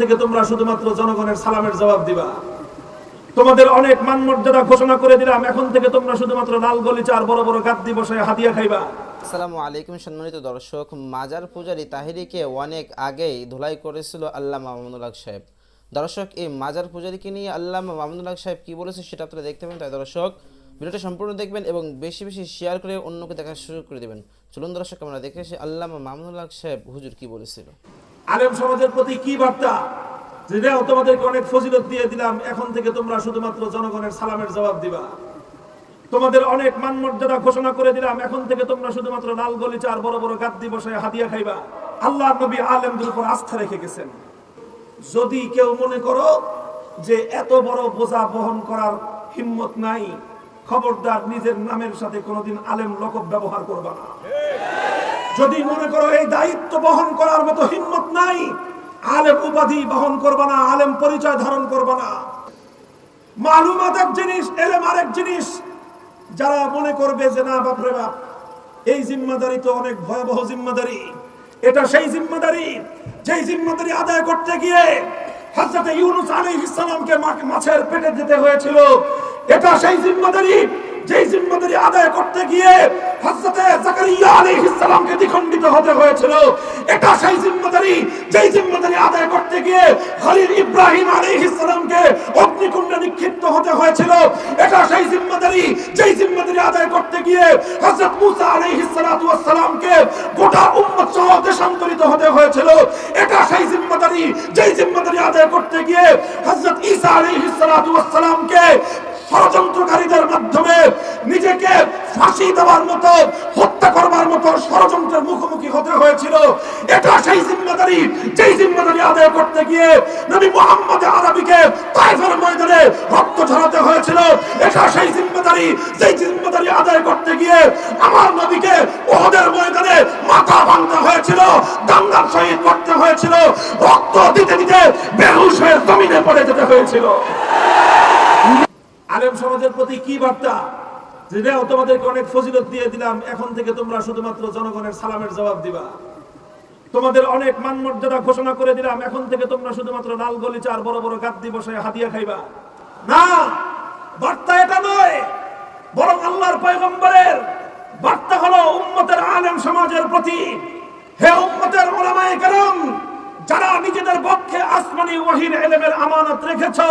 থেকে তোমরা শুধুমাত্র জনগণের সালামের জবাব দিবা। তোমাদের অনেক মান মর্যাদা ঘোষণা করে দিলাম, এখন থেকে তোমরা শুধুমাত্র লাল গলিচা আর বড় বড় গাদ্দি বসে হাদিয়া খাইবা। আসসালামু আলাইকুম সম্মানিত দর্শক, মাজার পূজারী তাহিরিকে অনেক আগেই ধুলাই করেছিল আল্লামা মামুনুল হক সাহেব। দর্শক, এই মাজার পূজারীকে নিয়ে আল্লামা মামুনুল হক সাহেব কি বলেছে সেটা আপনারা দেখতে পাবেন। তাই দর্শক, ভিডিওটা সম্পূর্ণ দেখবেন এবং বেশি বেশি শেয়ার করে অন্যকে দেখা শুরু করে দেবেন। চলুন দর্শক, আমরা দেখে এসে আল্লামা মামুনুল হক সাহেব হুজুর কি বলেছিল। আলেম সমাজের প্রতি কি বার্তা? যে দেও তোমাদেরকে অনেক ফজিলত দিয়ে দিলাম, এখন থেকে তোমরা শুধুমাত্র জনগণের সালামের জবাব দিবা। তোমাদের অনেক মান মর্যাদা ঘোষণা করে দিলাম, এখন থেকে তোমরা শুধুমাত্র লাল গলিচা আর বড় বড় গাদ্দি বসে হাদিয়া খাইবা। আল্লাহ নবী আলেমদের উপর আস্থা রেখে গেছেন। যদি কেউ মনে করো যে এত বড় বোঝা বহন করার হিম্মত নাই, খবরদার নিজের নামের সাথে কোনোদিন আলেম লকব ব্যবহার করবা না। যদি মনে করো এই দায়িত্ব বহন করার মতো হিম্মত নাই, আলেম উপাধি বহন করবা না, আলেম পরিচয় ধারণ করবা না। মালুমাত এক জিনিস, এলেম আরেক জিনিস, যারা মনে করবে যে, না বাপরে বাপ, এই জিম্মাদারি তো অনেক ভয়াবহ জিম্মাদারি। এটা সেই জিম্মাদারি, যেই জিম্মাদারি আদায় করতে গিয়ে হযরত ইউনূস আলাইহিস সালামকে মাছের পেটে যেতে হয়েছিল। এটা সেই জিম্মাদারি, যেই জিম্মাদারি আদায় করতে গিয়ে হযরত জাকারিয়া আলাইহিস সালামকে হতে হয়েছিল। এটা সেই জিম্মাদারি, যেই আদায় করতে গিয়ে খলিল ইব্রাহিম আলাইহিস অগ্নিকুণ্ডে নিক্ষিপ্ত হতে হয়েছিল। এটা সেই জিম্মাদারি, যেই জিম্মাদারি করতে গিয়ে হযরত মুসা আলাইহিস সালাতু গোটা উম্মত সহ দেশান্তরিত হতে হয়েছিল। এটা সেই জিম্মাদারি, যেই জিম্মাদারি আদায় করতে গিয়ে হযরত ঈসা আলাইহিস সালাতু ওয়াস সালামকে মাধ্যমে নিজেকে ফাঁসি দেওয়ার মতো, হত্যা করবার মতো ষড়যন্ত্রের মুখোমুখি হতে হয়েছিল। এটা সেই জিম্মাদারি, যেই জিম্মাদারি আদায় করতে গিয়ে নবী মোহাম্মদ আরবিকে তাইফের ময়দানে রক্ত ঝরাতে হয়েছিল। এটা সেই জিম্মাদারি, যেই জিম্মাদারি আদায় করতে গিয়ে আমার নবীকে ওহদের ময়দানে মাথা ভাঙতে হয়েছিল, দাঙ্গার শহীদ করতে হয়েছিল, রক্ত দিতে দিতে বেহুশ হয়ে জমিনে পড়ে যেতে হয়েছিল। আলেম সমাজের প্রতি কি বার্তা? যে দেও, তোমাদেরকে অনেক ফজিলত দিয়ে দিলাম। এখন থেকে তোমরা শুধুমাত্র জনগণের সালামের জবাব দিবা। তোমাদের অনেক মান মর্যাদা ঘোষণা করে দিলাম। এখন থেকে তোমরা শুধুমাত্র লাল গলিচা আর বড় বড় গাদ্দি বসে হাদিয়া খাইবা। না, বার্তা এটা নয়, বরং আল্লাহর পয়গম্বরের বার্তা হলো উম্মতের আলেম সমাজের প্রতি। হে উম্মতের ওলামায়ে কেরাম, যারা নিজেদের পক্ষে আসমানি ওয়াহির এলেমের আমানত রেখেছো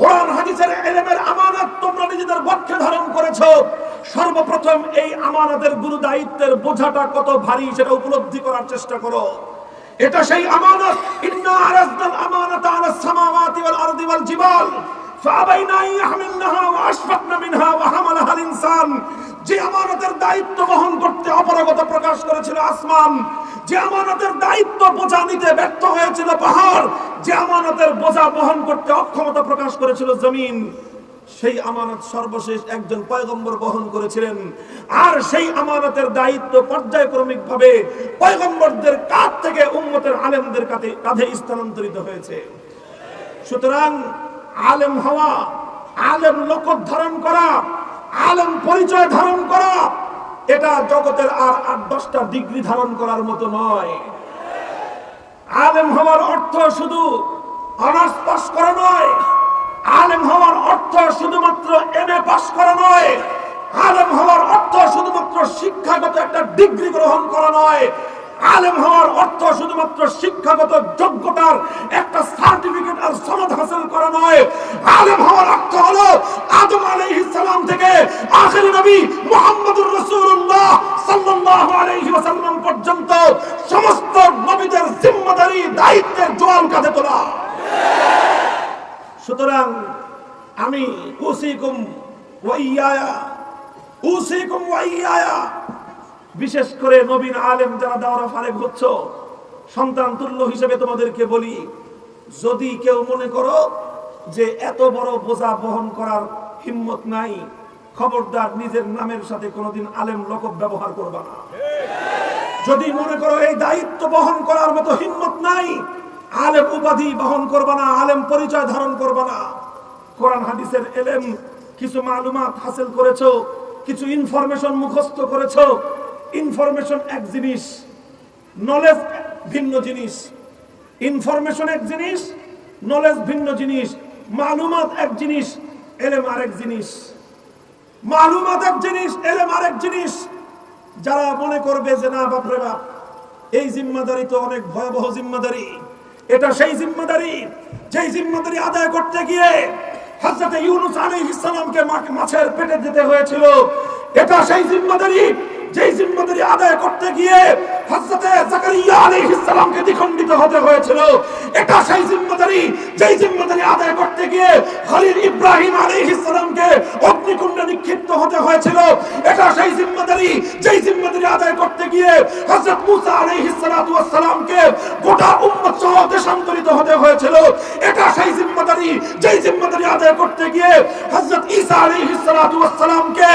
কোরআন হাদিসের এলেমের আমানত তোমরা নিজেদের বক্ষে ধারণ করেছ। সর্বপ্রথম এই আমানতের গুরু দায়িত্বের বোঝাটা কত ভারী সেটা উপলব্ধি করার চেষ্টা করো। এটা সেই আমানত, ইন্না আরাজনাল আমানাতা আলাস সামাওয়াতি ওয়াল আরদি ওয়াল জিবাল ফাবাইনা ইয়াহমিলনাহা ওয়া আশফাকনা মিনহা ওয়া হামালাহা ইনসান। যে আমানতের দায়িত্ব বহন করতে অপারগতা প্রকাশ করেছিল আসমান যে আমানতের দায়িত্ব বোঝা নিতে ব্যর্থ হয়েছিল পাহাড়। যে আমানতের বোঝা বহন করতে অক্ষমতা প্রকাশ করেছিল জমিন। সেই আমানত সর্বশেষ একজন পয়গম্বর বহন করেছিলেন। আর সেই আমানতের দায়িত্ব পর্যায়ক্রমিক ভাবে পয়গম্বরদের কাঁধ থেকে উম্মতের আলেমদের কাঁধে কাঁধে স্থানান্তরিত হয়েছে। সুতরাং আলেম হওয়া, আলেম লোকত ধারণ করা, আলেম পরিচয় ধারণ করা এটা জগতের আর আট দশটা ডিগ্রি ধারণ করার মতো নয়। আলেম হওয়ার অর্থ শুধু অনার্স পাস করা নয়, আলেম হওয়ার অর্থ শুধুমাত্র এম এ পাস করা নয়, আলেম হওয়ার অর্থ শুধুমাত্র শিক্ষাগত একটা ডিগ্রি গ্রহণ করা নয়। আলেম হওয়ার অর্থ শুধুমাত্র শিক্ষাগত যোগ্যতার একটা সার্টিফিকেট আর সনদ হাসিল করা নয়। আলেম হওয়ার অর্থ হলো আদম আলাইহিস সালাম থেকে আখির নবী মুহাম্মদুর রাসূলুল্লাহ সাল্লাল্লাহু আলাইহি ওয়াসাল্লাম পর্যন্ত সমস্ত নবীদের জিম্মাদারি, দায়িত্বের জোয়াল কাঁধে তোলা। সুতরাং আমি উসিকুম ওয়াইয়ায়া উসিকুম ওয়াইয়ায়া বিশেষ করে নবীন আলেম যারা দাওরা ফারেক হচ্ছ, সন্তান তুল্য হিসেবে তোমাদেরকে বলি, যদি কেউ মনে করো যে এত বড় বোঝা বহন করার হিম্মত নাই, খবরদার নিজের নামের সাথে কোনোদিন আলেম লকব ব্যবহার করবা না। যদি মনে করো এই দায়িত্ব বহন করার মতো হিম্মত নাই, আলেম উপাধি বহন করবা না, আলেম পরিচয় ধারণ করবা না। কোরআন হাদিসের এলেম কিছু মালুমাত হাসিল করেছ, কিছু ইনফরমেশন মুখস্থ করেছ ইনফরমেশন এক জিনিস নলেজ ভিন্ন জিনিস। ইনফরমেশন এক জিনিস নলেজ ভিন্ন জিনিস। মালুমাত এক জিনিস, এলেম আরেক জিনিস। মালুমাত এক জিনিস, এলেম আরেক জিনিস। যারা মনে করবে যে, না বাপরে বাপ, এই জিম্মাদারি তো অনেক ভয়াবহ জিম্মাদারি। এটা সেই জিম্মাদারি, যেই জিম্মাদারি আদায় করতে গিয়ে হযরত ইউনুস আলাইহিস সালামকে মা- মাছের পেটে যেতে হয়েছিল। এটা সেই জিম্মাদারি যেই জিম্মাদারি আদায় করতে গিয়ে হযরত জাকারিয়া আলাইহিস সালামকে দ্বিখণ্ডিত হতে হয়েছিল, এটা সেই জিম্মাদারি, যেই জিম্মাদারি আদায় করতে গিয়ে খলিল ইব্রাহিম আলাইহিস সালামকে অগ্নিকুণ্ডে নিক্ষিপ্ত হতে হয়েছিল, এটা সেই জিম্মাদারি, যেই জিম্মাদারি আদায় করতে গিয়ে হযরত মুসা আলাইহিস সালাতু ওয়াস সালামকে গোটা উম্মত সহ দেশান্তরিত হতে হয়েছিল, এটা সেই জিম্মাদারি, যেই জিম্মাদারি আদায় করতে গিয়ে হযরত ঈসা আলাইহিস সালাতু ওয়াস সালামকে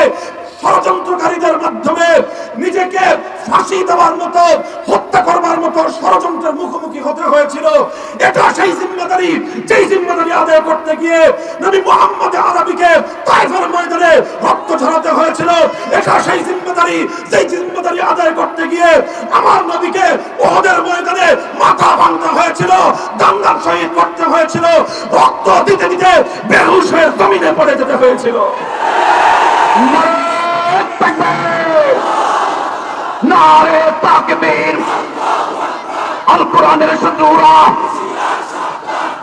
নিজেকে ফাঁসি দেওয়ার মতো, হত্যা করবার মতো ষড়যন্ত্রের মুখোমুখি হতে হয়েছিল। এটা সেই জিম্মাদারি, যেই জিম্মাদারি আদায় করতে গিয়ে নবী মোহাম্মদ আরবিকে তাইফের ময়দানে রক্ত ঝরাতে হয়েছিল। এটা সেই জিম্মাদারি, যেই জিম্মাদারি আদায় করতে গিয়ে আমার নবীকে ওহদের ময়দানে মাথা ভাঙতে হয়েছিল, দাঙ্গার শহীদ করতে হয়েছিল, রক্ত দিতে দিতে বেহুশ হয়ে জমিনে পড়ে যেতে হয়েছিল। নারে তাকবীর। আল কোরআনের শত্রুরা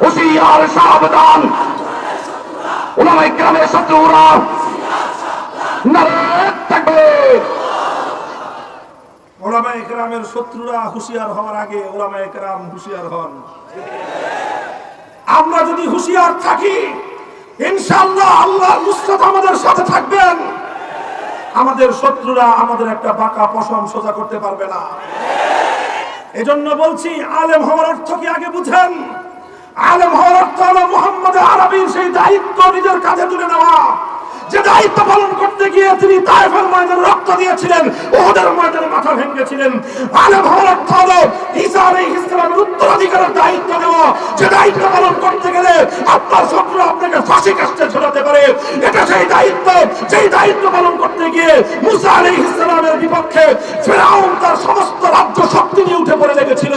হুশিয়ার সাবধান। উলামায়ে কেরামের শত্রুরা নারে তাকবীর। ওলামায়ে কেরামের শত্রুরা হুঁশিয়ার হওয়ার আগে ওলামায়ে কেরাম হুঁশিয়ার হন। আমরা যদি হুঁশিয়ার থাকি, ইনশাআল্লাহ আল্লাহ নুসরাত আমাদের সাথে থাকবেন। আমাদের শত্রুরা আমাদের একটা বাঁকা পশম সোজা করতে পারবে না। এজন্য বলছি, আলেম হওয়ার অর্থ কি আগে বুঝেন? আলেম হওয়ার অর্থ হলো মোহাম্মদ আরবির সেই দায়িত্ব নিজের কাজে তুলে নেওয়া। যে দায়িত্ব পালন করতে গিয়ে তিনি তাইফের ময়দানে রক্ত দিয়েছিলেন ওদের ময়দানে মাথা ভেঙেছিলেন। আলেম হওয়ার অর্থ হলো ঈসা আলাইহিস সালামের উত্তরাধিকারের দায়িত্ব নেওয়া, যে দায়িত্ব পালন করতে গেলে আপনার শত্রু আপনাকে ফাঁসি কাস্টে ঝোলাতে পারে। এটা সেই দায়িত্ব, যেই দায়িত্ব পালন করতে গিয়ে মুসা আলাইহিস সালামের বিপক্ষে ফেরাউন তার সমস্ত রাজ্য শক্তি নিয়ে উঠে পড়ে লেগেছিল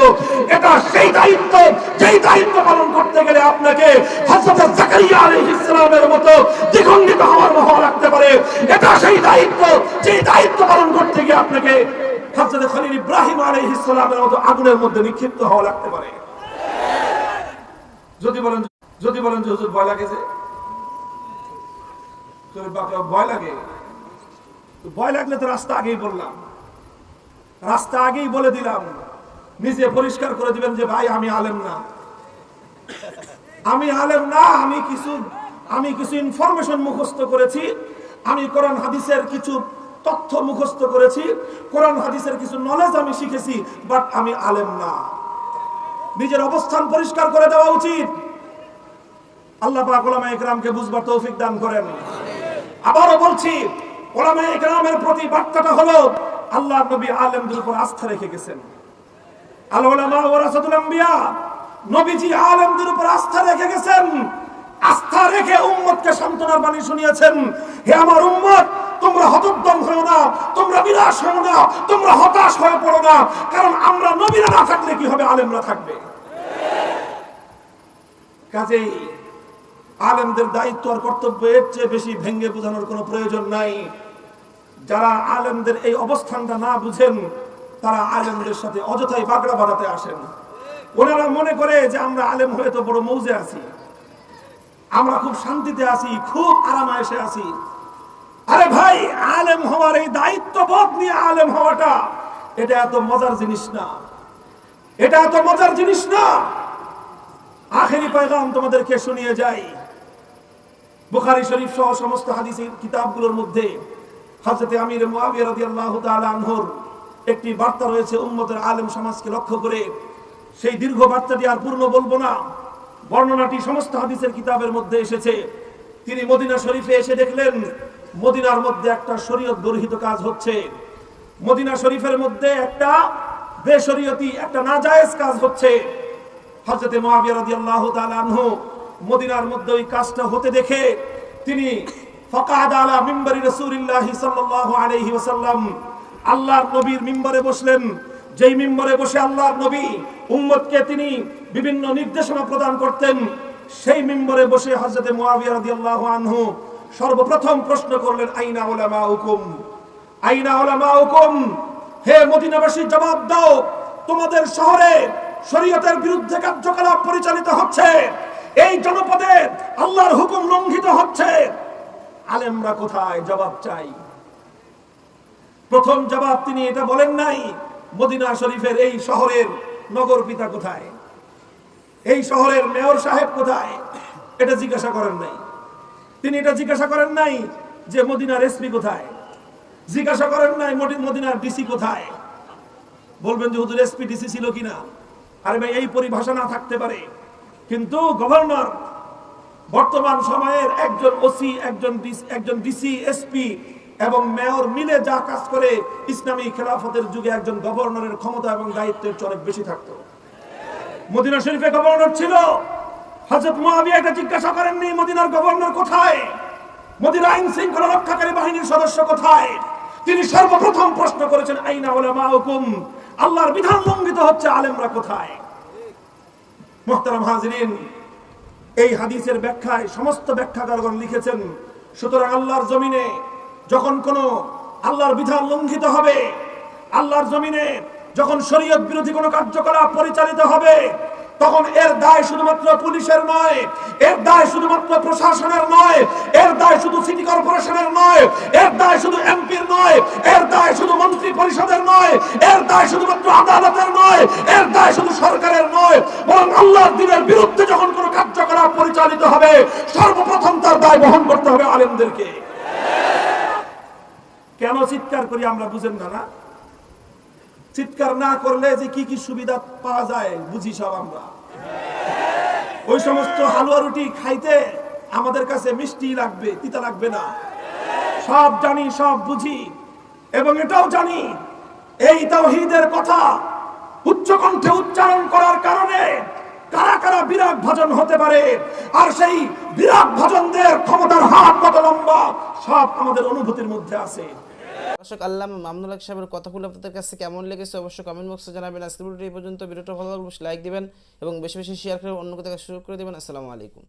এটা সেই দায়িত্ব যেই দায়িত্ব পালন করতে গেলে আপনাকে হযরত জাকারিয়া আলাইহিস সালামের মতো দ্বিখণ্ডিত হওয়ার হওয়া লাগতে পারে এটা সেই দায়িত্ব যেই দায়িত্ব পালন করতে গিয়ে আপনাকে হযরত খলিল ইব্রাহিম আলাইহিস সালামের মতো আগুনের মধ্যে নিক্ষিপ্ত হওয়া লাগতে পারে। যদি বলেন যদি বলেন যে, হুজুর, ভয় লাগে যে? ভয় লাগে। ভয় লাগলে তো রাস্তা আগেই বললাম। রাস্তা আগেই বলে দিলাম। নিজে পরিষ্কার করে দিবেন যে, ভাই, আমি আলেম না। আমি আলেম না, আমি কিছু আমি কিছু ইনফরমেশন মুখস্থ করেছি। আমি কোরআন, হাদিসের কিছু তথ্য মুখস্থ করেছি। কোরআন, হাদিসের কিছু নলেজ আমি শিখেছি বাট আমি আলেম না। নিজের অবস্থান পরিষ্কার করে দেওয়া উচিত। আল্লাহ পাক ওলামা ইকরামকে বুঝবার তৌফিক দান করেন। আবারও বলছি ওলামা ইকরামের প্রতি বার্তাটা হলো, আল্লাহ নবী আলেমদের উপর আস্থা রেখে গেছেন। ওয়ারাসাতুল আম্বিয়া, নবীজি আলেমদের উপর আস্থা রেখে গেছেন। আস্থা রেখে উম্মতকে সান্ত্বনার বাণী শুনিয়েছেন। হে আমার উম্মত, তোমরা হতোদ্যম হও না তোমরা বিনাশ হও না তোমরা হতাশ হয়ে পড়ো না, কারণ আমরা নবীরা না থাকলে কি হবে আলেমরা থাকবে? কাজেই আলেমদের দায়িত্ব আর কর্তব্য চেয়ে বেশি ভেঙ্গে বোঝানোর কোনো প্রয়োজন নাই। যারা আলেমদের এই অবস্থানটা না বুঝেন, তারা আলেমদের সাথে অযথাই বাগড়া বাড়াতে আসেন। ওনারা মনে করে যে আমরা আলেম হয়ে তো বড় মৌজে আছি। আমরা খুব শান্তিতে আছি, খুব আরামায়েশে আছি। আরে ভাই, আলেম হওয়ার এই দায়িত্ববোধ নিয়ে আলেম হওয়াটা, এটা এত মজার জিনিস না। এটা এত মজার জিনিস না। আখেরি পায়গাম তোমাদেরকে শুনিয়ে যাই। বুখারি শরীফ সহ সমস্ত হাদিসের কিতাবগুলোর মধ্যে হযরতে আমির মুয়াবিয়া রাদিয়াল্লাহু তাআলা আনহুর একটি বার্তা রয়েছে, উম্মতের আলেম সমাজকে লক্ষ্য করে। সেই দীর্ঘ বার্তাটি আর পূর্ণ বলব না। বর্ণনাটি সমস্ত হাদিসের কিতাবের মধ্যে এসেছে। তিনি মদিনা শরীফে এসে দেখলেন মদিনার মধ্যে একটা শরীয়ত গর্হিত কাজ হচ্ছে। মদিনা শরীফের মধ্যে একটা বেশরীয়তি, একটা নাজায়েজ কাজ হচ্ছে। হযরতে মুয়াবিয়া রাদিয়াল্লাহু তাআলা আনহু মদিনার মধ্যে ওই কাজটা হতে দেখে তিনি ফাকাদ আলা মিম্বারি রাসূলিল্লাহি সাল্লাল্লাহু আলাইহি ওয়াসাল্লাম আল্লাহর নবীর মিম্বরে বসলেন। যেই মিম্বরে বসে আল্লাহর নবী উম্মতকে তিনি বিভিন্ন নির্দেশনা প্রদান করতেন, সেই মিম্বরে বসে হজরতে মুয়াবিয়া রাদিয়াল্লাহু আনহু সর্বপ্রথম প্রশ্ন করলেন, আইনা ওলামা হুকুম আইনা ওলামা হুকুম হে মদিনাবাসী, জবাব দাও। তোমাদের শহরে শরীয়তের বিরুদ্ধে কার্যকলাপ পরিচালিত হচ্ছে। এই জনপদে আল্লাহর হুকুম লঙ্ঘিত হচ্ছে। আলেমরা কোথায়? জবাব চাই। প্রথম জবাব তিনি এটা বলেন নাই, মদিনা শরীফের এই শহরের নগর পিতা কোথায়? এই শহরের মেয়র সাহেব কোথায়? এটা জিজ্ঞাসা করেন নাই। তিনি এটা জিজ্ঞাসা করেন নাই যে মদিনার এসপি কোথায়? জিজ্ঞাসা করেন নাই মদি- মদিনার ডিসি কোথায়? বলবেন যে হুজুর এসপি ডিসি ছিল কিনা? আরে ভাই, এই পরিভাষা না থাকতে পারে। কিন্তু গভর্নর বর্তমান সময়ের একজন ওসি একজন একজন ডিসি এসপি এবং মেয়র মিলে যা কাজ করে, ইসলামী খেলাফতের যুগে একজন গভর্নরের ক্ষমতা এবং দায়িত্বের অনেক বেশি থাকতো। মদিনা শরীফে গভর্নর ছিল। হযরত মুয়াবিয়া এটা জিজ্ঞাসা করেননি, মদিনার গভর্নর কোথায়? মদিনা আইন শৃঙ্খলা রক্ষাকারী বাহিনীর সদস্য কোথায়? তিনি সর্বপ্রথম প্রশ্ন করেছেন, আইনা ওলামা হুকুম আল্লাহর বিধান লঙ্ঘিত হচ্ছে, আলেমরা কোথায়? মোহতারাম হাজিরিন, এই হাদিসের ব্যাখ্যায় সমস্ত ব্যাখ্যাকারগণ লিখেছেন, সুতরাং আল্লাহর জমিনে যখন কোনো আল্লাহর বিধান লঙ্ঘিত হবে, আল্লাহর জমিনে যখন শরীয়ত বিরোধী কোনো কার্যকলাপ পরিচালিত হবে তখন এর দায় শুধুমাত্র পুলিশের নয়, এর দায় শুধুমাত্র প্রশাসনের নয়, এর দায় শুধু সিটি কর্পোরেশনের নয়, এর দায় শুধু এমপির নয়, এর দায় শুধু মন্ত্রী পরিষদের নয়, এর দায় শুধুমাত্র আদালতের নয়, এর দায় শুধু সরকারের নয়, বরং আল্লাহর দিনের বিরুদ্ধে যখন কোনো কার্যকলাপ পরিচালিত হবে, সর্বপ্রথম তার দায় বহন করতে হবে আলেমদেরকে। কেন চিৎকার করি আমরা বুঝেন না না? চিৎকার না করলে যে কি কি সুবিধা পাওয়া যায়, বুঝি সব আমরা। ওই সমস্ত হালুয়া রুটি খাইতে আমাদের কাছে মিষ্টি লাগবে, তিতা লাগবে না। সব জানি, সব বুঝি, এবং এটাও জানি, এই তাওহীদের কথা উচ্চ কণ্ঠে উচ্চারণ করার কারণে কারা কারা বিরাট ভজন হতে পারে, আর সেই বিরাট ভজনদের ক্ষমতার হাত কত লম্বা, সব আমাদের অনুভূতির মধ্যে আছে। দর্শক আল্লাহ মামনুল হক সাহেবের কথাগুলো আপনাদের কাছে কেমন লেগেছে অবশ্যই কমেন্ট বক্সে জানাবেন। আজকে ভিডিও এই পর্যন্ত। ভিডিওটা ভালো লাগলে লাইক দিবেন এবং বেশি বেশি শেয়ার করে অন্য কোথাও শুরু করে দেবেন। আসসালামু আলাইকুম।